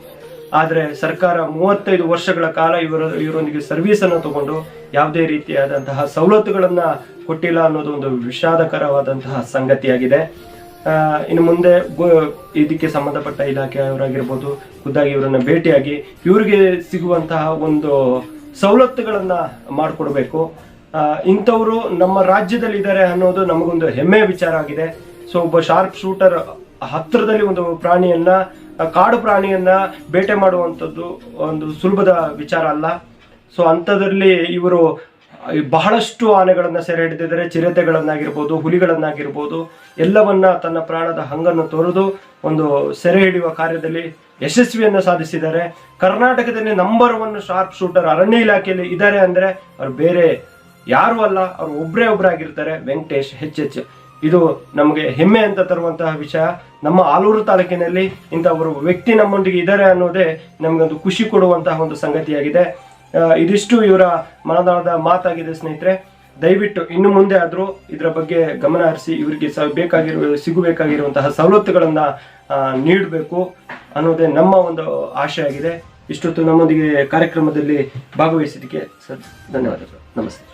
ಆದರೆ ಸರ್ಕಾರ ಮೂವತ್ತೈದು ವರ್ಷಗಳ ಕಾಲ ಇವರ, ಇವರೊಂದಿಗೆ ಸರ್ವೀಸನ್ನು ತಗೊಂಡು ಯಾವುದೇ ರೀತಿಯಾದಂತಹ ಸವಲತ್ತುಗಳನ್ನು ಕೊಟ್ಟಿಲ್ಲ ಅನ್ನೋದು ಒಂದು ವಿಷಾದಕರವಾದಂತಹ ಸಂಗತಿಯಾಗಿದೆ. ಇನ್ನು ಮುಂದೆ ಇದಕ್ಕೆ ಸಂಬಂಧಪಟ್ಟ ಇಲಾಖೆಯವರಾಗಿರ್ಬೋದು ಖುದ್ದಾಗಿ ಇವರನ್ನ ಭೇಟಿಯಾಗಿ ಇವರಿಗೆ ಸಿಗುವಂತಹ ಒಂದು ಸವಲತ್ತುಗಳನ್ನ ಮಾಡಿಕೊಡ್ಬೇಕು. ಇಂಥವರು ನಮ್ಮ ರಾಜ್ಯದಲ್ಲಿ ಇದ್ದಾರೆ ಅನ್ನೋದು ನಮಗೊಂದು ಹೆಮ್ಮೆಯ ವಿಚಾರ ಆಗಿದೆ. ಸೊ, ಒಬ್ಬ ಶಾರ್ಪ್ ಶೂಟರ್ ಹತ್ತಿರದಲ್ಲಿ ಒಂದು ಪ್ರಾಣಿಯನ್ನ ಕಾಡು ಪ್ರಾಣಿಯನ್ನ ಬೇಟೆ ಮಾಡುವಂಥದ್ದು ಒಂದು ಸುಲಭದ ವಿಚಾರ ಅಲ್ಲ. ಸೊ, ಅಂಥದ್ರಲ್ಲಿ ಇವರು ಬಹಳಷ್ಟು ಆನೆಗಳನ್ನು ಸೆರೆ ಹಿಡಿದಿದ್ದಾರೆ, ಚಿರತೆಗಳನ್ನಾಗಿರ್ಬೋದು, ಹುಲಿಗಳನ್ನಾಗಿರ್ಬೋದು, ಎಲ್ಲವನ್ನ ತನ್ನ ಪ್ರಾಣದ ಹಂಗನ್ನು ತೊರೆದು ಒಂದು ಸೆರೆ ಹಿಡಿಯುವ ಕಾರ್ಯದಲ್ಲಿ ಯಶಸ್ವಿಯನ್ನು ಸಾಧಿಸಿದ್ದಾರೆ. ಕರ್ನಾಟಕದಲ್ಲಿ ನಂಬರ್ ಒನ್ ಶಾರ್ಪ್ ಶೂಟರ್ ಅರಣ್ಯ ಇಲಾಖೆಯಲ್ಲಿ ಇದ್ದಾರೆ ಅಂದ್ರೆ ಅವ್ರು ಬೇರೆ ಯಾರು ಅಲ್ಲ, ಅವ್ರು ಒಬ್ಬರೇ ಒಬ್ಬರಾಗಿರ್ತಾರೆ ವೆಂಕಟೇಶ್ ಹೆಚ್ ಎಚ್ ಇದು ನಮಗೆ ಹೆಮ್ಮೆ ಅಂತ ತರುವಂತಹ ವಿಷಯ. ನಮ್ಮ ಆಲೂರು ತಾಲೂಕಿನಲ್ಲಿ ಇಂಥವರು ವ್ಯಕ್ತಿ ನಮ್ಮೊಂದಿಗೆ ಇದ್ದಾರೆ ಅನ್ನೋದೇ ನಮಗೊಂದು ಖುಷಿ ಕೊಡುವಂತಹ ಒಂದು ಸಂಗತಿಯಾಗಿದೆ. ಇದಿಷ್ಟು ಇವರ ಮನದಾಳದ ಮಾತಾಗಿದೆ ಸ್ನೇಹಿತರೆ. ದಯವಿಟ್ಟು ಇನ್ನು ಮುಂದೆ ಆದರೂ ಇದರ ಬಗ್ಗೆ ಗಮನ ಹರಿಸಿ ಇವರಿಗೆ ಸ ಬೇಕಾಗಿರುವ ಸಿಗಬೇಕಾಗಿರುವಂತಹ ಸವಲತ್ತುಗಳನ್ನು ನೀಡಬೇಕು ಅನ್ನೋದೇ ನಮ್ಮ ಒಂದು ಆಶೆ ಆಗಿದೆ. ಇಷ್ಟೊತ್ತು ನಮ್ಮೊಂದಿಗೆ ಕಾರ್ಯಕ್ರಮದಲ್ಲಿ ಭಾಗವಹಿಸಿದ್ದಕ್ಕೆ ಸರ್, ಧನ್ಯವಾದಗಳು. ನಮಸ್ತೆ.